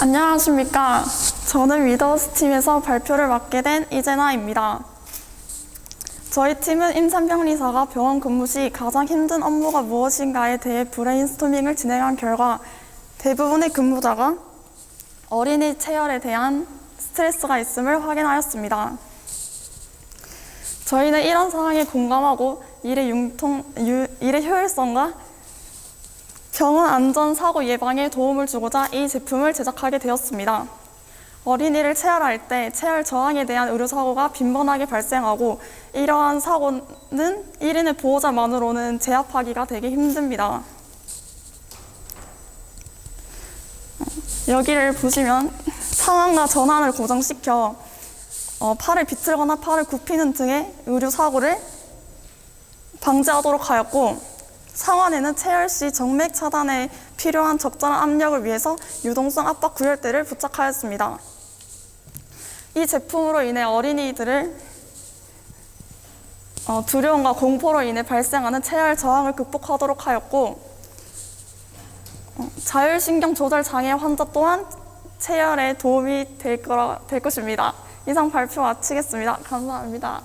안녕하십니까. 저는 위더우스 팀에서 발표를 맡게 된 이재나입니다. 저희 팀은 임산병리사가 병원 근무 시 가장 힘든 업무가 무엇인가에 대해 브레인스토밍을 진행한 결과 대부분의 근무자가 어린이 체열에 대한 스트레스가 있음을 확인하였습니다. 저희는 이런 상황에 공감하고 일의 융통, 유- 일의 효율성과 병원 안전 사고 예방에 도움을 주고자 이 제품을 제작하게 되었습니다. 어린이를 체열할 때 체열 저항에 대한 의료 사고가 빈번하게 발생하고 이러한 사고는 1인의 보호자만으로는 제압하기가 되게 힘듭니다. 여기를 보시면 상황과 전환을 고정시켜 어, 팔을 비틀거나 팔을 굽히는 등의 의료 사고를 방지하도록 하였고 상완에는 체열 시 정맥 차단에 필요한 적절한 압력을 위해서 유동성 압박 구열대를 부착하였습니다. 이 제품으로 인해 어린이들을 어, 두려움과 공포로 인해 발생하는 체열 저항을 극복하도록 하였고 어, 자율신경 조절 장애 환자 또한 체열에 도움이 될, 거라, 될 것입니다. 이상 발표 마치겠습니다. 감사합니다.